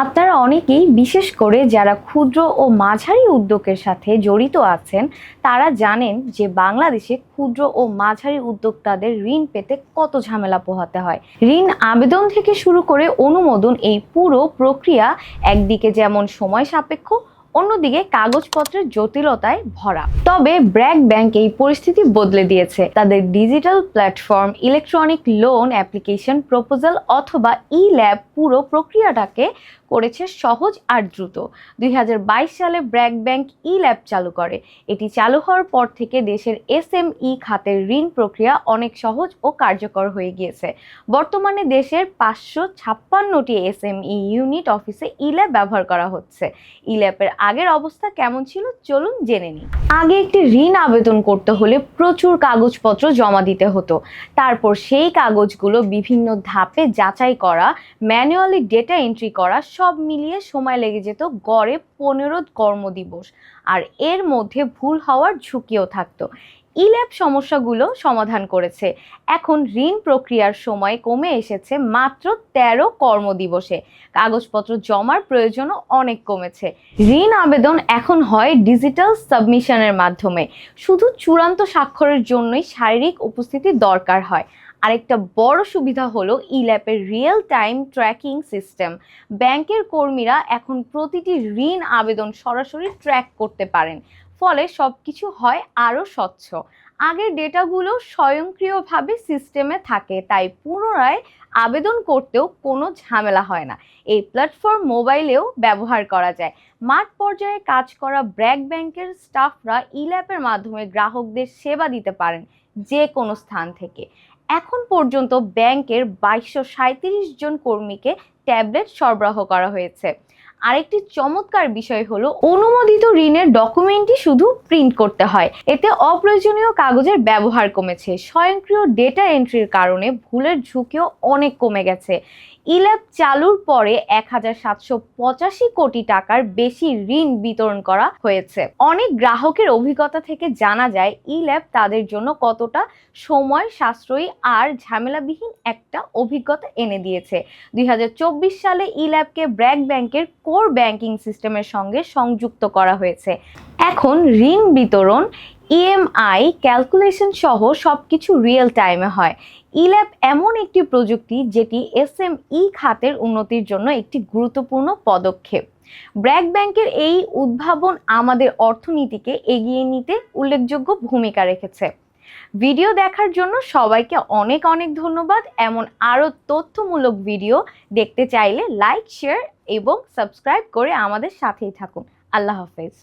আপনারা অনেকেই, বিশেষ করে যারা ক্ষুদ্র ও মাঝারি উদ্যোগের সাথে জড়িত আছেন, তারা জানেন যে বাংলাদেশে ক্ষুদ্র ও মাঝারি উদ্যোক্তাদের ঋণ পেতে কত ঝামেলা পোহাতে হয়। ঋণ আবেদন থেকে শুরু করে অনুমোদন এই পুরো প্রক্রিয়া একদিকে যেমন সময় সাপেক্ষ, অন্যদিকে কাগজপত্রের জটিলতায় ভরা। তবে ব্র্যাক ব্যাংক এই পরিস্থিতি বদলে দিয়েছে। তাদের digital platform, electronic loan application proposal অথবা ই ল্যাব পুরো প্রক্রিয়াটাকে করেছে সহজ আর দ্রুত। দুই হাজার বাইশ সালে ব্র্যাক ব্যাংক ই ল্যাব চালু করে। এটি চালু হওয়ার পর থেকে দেশের এসএমই খাতের ঋণ প্রক্রিয়া অনেক সহজ ও কার্যকর হয়ে গিয়েছে। বর্তমানে দেশের পাঁচশো ছাপ্পান্নটি এসএমই ইউনিট অফিসে ই ল্যাব ব্যবহার করা হচ্ছে। ই ল্যাবের আগের অবস্থা কেমন ছিল চলুন জেনে নিই। আগে একটি ঋণ আবেদন করতে হলে প্রচুর কাগজপত্র জমা দিতে হতো। তারপর সেই কাগজগুলো বিভিন্ন ধাপে যাচাই করা, ম্যানুয়ালি ডেটা এন্ট্রি করা সব মিলিয়ে সময় লেগে যেত গড়ে পনেরো কর্মদিবস। আর এর মধ্যে ভুল হওয়ার ঝুঁকিও থাকতো। ইল্যাব সমস্যাগুলো সমাধান করেছে। এখন ঋণ প্রক্রিয়ার সময় কমে এসেছে মাত্র তেরো কর্মদিবসে। কাগজপত্র জমার প্রয়োজনও অনেক কমেছে। ঋণ আবেদন এখন হয় ডিজিটাল সাবমিশনের মাধ্যমে। শুধু চূড়ান্ত স্বাক্ষরের জন্যই শারীরিক উপস্থিতি দরকার হয়। আরেকটা বড় সুবিধা হলো ইল্যাপের রিয়েল টাইম ট্র্যাকিং সিস্টেম ব্যাংকের কর্মীরা এখন প্রতিটি ঋণ আবেদন সরাসরি ট্র্যাক করতে পারেন, ফলে সব কিছু হয় আরও স্বচ্ছ। আগের ডেটাগুলো স্বয়ংক্রিয়ভাবে সিস্টেমে থাকে, তাই পুনরায় আবেদন করতেও কোনো ঝামেলা হয় না। এই প্ল্যাটফর্ম মোবাইলেও ব্যবহার করা যায়। মাঠ পর্যায়ে কাজ করা ব্র্যাক ব্যাংকের স্টাফরা ইল্যাপের মাধ্যমে গ্রাহকদের সেবা দিতে পারেন যে কোনো স্থান থেকে। এখন পর্যন্ত ব্যাংকের বাইশশো জন কর্মীকে ট্যাবলেট সরবরাহ করা হয়েছে। আরেকটি চমৎকার বিষয় হলো, অনুমোদিত ঋণের ডকুমেন্টই শুধু প্রিন্ট করতে হয়। এতে অপ্রয়োজনীয় কাগজের ব্যবহার কমেছে। স্বয়ংক্রিয় ডেটা এন্ট্রির কারণে ভুলের ঝুঁকিও অনেক কমে গেছে। ইল্যাব চালুর পরে এক হাজার সাতশো পঁচাশি কোটি টাকার বেশি ঋণ বিতরণ করা হয়েছে। অনেক গ্রাহকের অভিজ্ঞতা থেকে জানা যায় ইল্যাব তাদের জন্য কতটা সময় সাশ্রয়ী আর ঝামেলাবিহীন একটা অভিজ্ঞতা এনে দিয়েছে। দুই হাজার চব্বিশ সালে ইল্যাবকে ব্র্যাক ব্যাংকের কোর ব্যাংকিং সিস্টেমের সঙ্গে সংযুক্ত করা হয়েছে। এখন ঋণ বিতরণ ইএমআই ক্যালকুলেশন সহ সব কিছু রিয়েল টাইমে হয়। ইল্যাব এমন একটি প্রযুক্তি যেটি এসএমই খাতের উন্নতির জন্য একটি গুরুত্বপূর্ণ পদক্ষেপ। ব্র্যাক ব্যাংকের এই উদ্ভাবন আমাদের অর্থনীতিকে এগিয়ে নিতে উল্লেখযোগ্য ভূমিকা রেখেছে। ভিডিও দেখার জন্য সবাইকে অনেক অনেক ধন্যবাদ। এমন আরও তথ্যমূলক ভিডিও দেখতে চাইলে লাইক, শেয়ার এবং সাবস্ক্রাইব করে আমাদের সাথেই থাকুন। আল্লাহ হাফেজ।